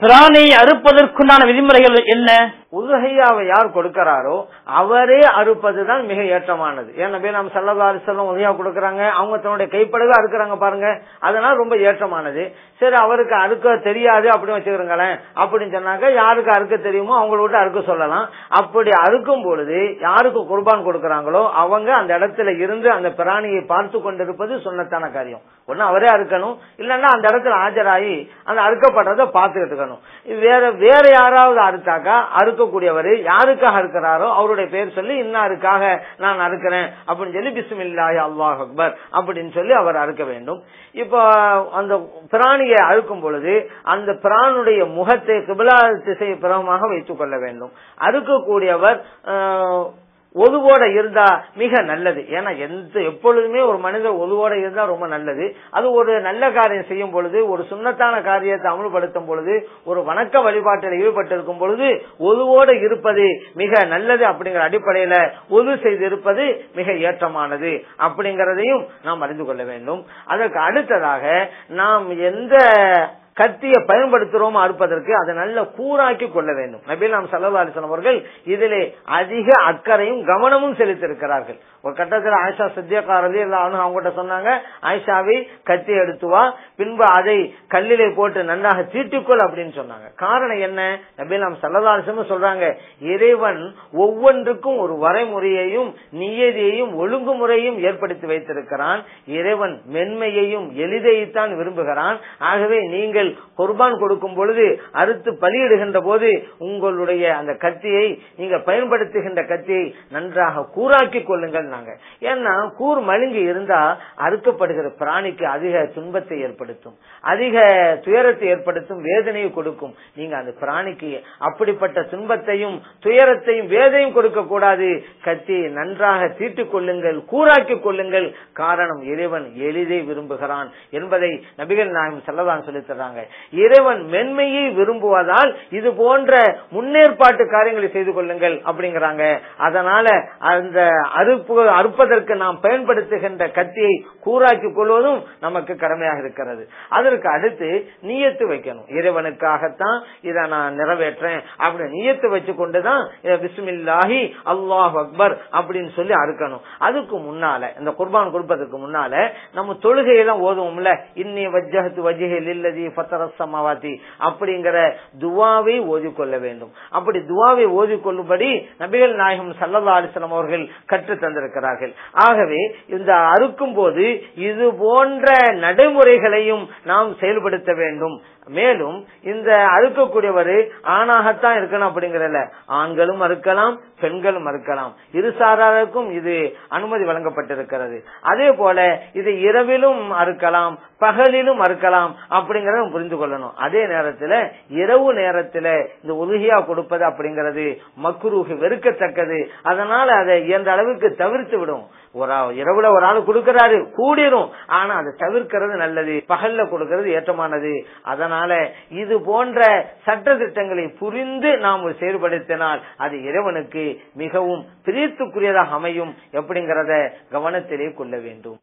பிராணியை அறுப்பதற்குண்டான விதிமுறைகள் என்ன? உதுகையாவை யார் கொடுக்கிறாரோ அவரே அறுப்பதுதான் மிக ஏற்றமானது. ஏன்னா நபி நாம் சல்லல்லாஹு அலைஹி உதவியா கொடுக்கறாங்க? அவங்க தன்னுடைய கைப்படகு அறுக்கிறாங்க பாருங்க. அதனால ரொம்ப ஏற்றமானது. சரி அவருக்கு அறுக்க தெரியாது அப்படின்னு வச்சுக்கிறோங்களேன் அப்படின்னு சொன்னாக்க யாருக்கு அறுக்க தெரியுமோ அவங்கள விட்டு அறுக்க சொல்லலாம். அப்படி அறுக்கும் பொழுது யாருக்கு குர்பான் கொடுக்கறாங்களோ அவங்க அந்த இடத்துல இருந்து அந்த பிராணியை பார்த்து கொண்டிருப்பது சொன்னத்தான காரியம். ஒண்ணு அவரே அறுக்கணும். இல்லைன்னா அந்த இடத்துல ஆஜராகி அந்த அறுக்கப்படுறத பார்த்துக்கிட்டு இருக்கணும். வேற வேற யாராவது அறுத்தாக்கா அறுக்கக்கூடியவர் யாருக்காக அறுக்கிறாரோ அவருடைய பேர் சொல்லி இன்னாருக்காக நான் அறுக்கிறேன் அப்படின்னு சொல்லி பிஸ்மில்லாஹி அல்லாஹ் அக்பர் அப்படின்னு சொல்லி அவர் அறுக்க வேண்டும். இப்போ அந்த பிராணியை அறுக்கும் பொழுது அந்த பிராணுடைய முகத்தை கிபிலா திசை பிரமமாக வைத்துக் கொள்ள வேண்டும். அறுக்கக்கூடியவர் ஆஹ், ஒதுவோட இருந்தா மிக நல்லது. ஏன்னா எந்த எப்பொழுதுமே ஒரு மனிதர் ஒதுவோட இருந்தா ரொம்ப நல்லது. அது ஒரு நல்ல காரியம் செய்யும் பொழுது ஒரு சுண்ணத்தான காரியத்தை அமல்படுத்தும் பொழுது ஒரு வணக்க வழிபாட்டில் ஈடுபட்டிருக்கும் பொழுது ஒதுவோடு இருப்பது மிக நல்லது அப்படிங்கிற அடிப்படையில ஒது செய்திருப்பது மிக ஏற்றமானது அப்படிங்கறதையும் நாம் அறிந்து கொள்ள வேண்டும். அதற்கு அடுத்ததாக நாம் எந்த கத்தியை பயன்படுத்துறோமோ அறுப்பதற்கு அதை நல்ல கூறாக்கி கொள்ள வேண்டும். நபீல் நாம் சல்லா அவர்கள் இதிலே அதிக அக்கறையும் கவனமும் செலுத்திருக்கிறார்கள் ஒரு கட்டத்தில் ஆயிஷா சத்தியக்காரதி அவங்ககிட்ட சொன்னாங்க ஆயிஷாவை கத்தி எடுத்து வா பின்பு அதை கல்லிலே போட்டு நன்றாக தீட்டிக்கொள் அப்படின்னு சொன்னாங்க. காரணம் என்ன? நபீல் நாம் சல்லதாசமும் சொல்றாங்க இறைவன் ஒவ்வொன்றுக்கும் ஒரு வரைமுறையையும் நியதியையும் ஒழுங்குமுறையும் ஏற்படுத்தி வைத்திருக்கிறான். இறைவன் மென்மையையும் எளிதையைத்தான் விரும்புகிறான். ஆகவே நீங்கள் குர்பான் கொடுக்கும் பொழுது அறுத்து பலியிடுகின்ற போது உங்களுடைய அந்த கத்தியை நீங்க பயன்படுத்துகின்ற கத்தியை நன்றாக கூறாக்கி கொள்ளுங்கள் நாங்க. ஏன்னா கூர் மழுங்கி இருந்தா அறுக்கப்படுகிற பிராணிக்கு அதிக துன்பத்தை ஏற்படுத்தும். அதிக துயரத்தை ஏற்படுத்தும் வேதனையை கொடுக்கும். நீங்க அந்த பிராணிக்கு அப்படிப்பட்ட துன்பத்தையும் துயரத்தையும் வேதனையும் கொடுக்க கூடாது. கத்தியை நன்றாக தீட்டுக் கொள்ளுங்கள் கூறாக்கி கொள்ளுங்கள். காரணம் இறைவன் எளிதை விரும்புகிறான் என்பதை நபிகள் நாயகம் செல்லதான் சொல்லித் தர்றாங்க. இறைவன் மென்மையை விரும்புவதால் இது போன்ற முன்னேற்பாட்டு காரியங்களை செய்து கொள்ளுங்கள் அப்படிங்கிறாங்க. அதனால அந்த அறுப்பு அறுப்பதற்கு நாம் பயன்படுத்துகின்ற கத்தியை கூறாக்கி கொள்வதும் நமக்கு கடமையாக இருக்கிறது. அதற்கு அடுத்து நீயத்து வைக்கணும். இறைவனுக்காகத்தான் இதை நான் நிறைவேற்றேன் அப்படி நீயத்து வச்சு கொண்டுதான் பிஸ்மில்லாஹி அல்லாஹ் அக்பர் அப்படின்னு சொல்லி அறுக்கணும். அதுக்கு முன்னால இந்த குர்பான் கொடுப்பதற்கு முன்னால நம்ம தொழுகையெல்லாம் ஓதுவோம்ல. இன்னி வஜ்ஜகத்து வஜிஹில் இல்லதி ஃபத்தர அப்படிங்கிற துவாவை ஓதிக்கொள்ள வேண்டும். அப்படி துவாவை ஓதிக்கொள்ளும்படி நபிகள் நாயகம் சல்லல்லா அலிஸ்லாம் அவர்கள் கற்று தந்திருக்கிறார்கள். ஆகவே இந்த அறுக்கும் போது இது போன்ற நடைமுறைகளையும் நாம் செயல்படுத்த வேண்டும். மேலும் இந்த அறுக்கக்கூடியவர் ஆணாகத்தான் இருக்கணும் அப்படிங்கறல ஆண்களும் அறுக்கலாம் பெண்களும் அறுக்கலாம் இருசாராருக்கும் இது அனுமதி வழங்கப்பட்டிருக்கிறது. அதே போல இது இரவிலும் அறுக்கலாம் பகலிலும் அறுக்கலாம் அப்படிங்கறத புரிந்து கொள்ளணும். அதே நேரத்துல இரவு நேரத்துல இந்த உதவியா கொடுப்பது அப்படிங்கிறது மக்குருகு வெறுக்கத்தக்கது. அதனால அதை எந்த அளவுக்கு தவிர்த்து விடும். ஒரு இரவுல ஒரு ஆள் கொடுக்கறாரு கூடிரும். ஆனா அதை தவிர்க்கிறது நல்லது. பகல்ல கொடுக்கிறது ஏற்றமானது. அதனால இது போன்ற சட்ட திட்டங்களை புரிந்து நாம் செயல்படுத்தினால் அது இறைவனுக்கு மிகவும் பிரியத்துக்குரியதாக அமையும். எப்படிங்கிறத கவனத்திலே கொள்ள வேண்டும்.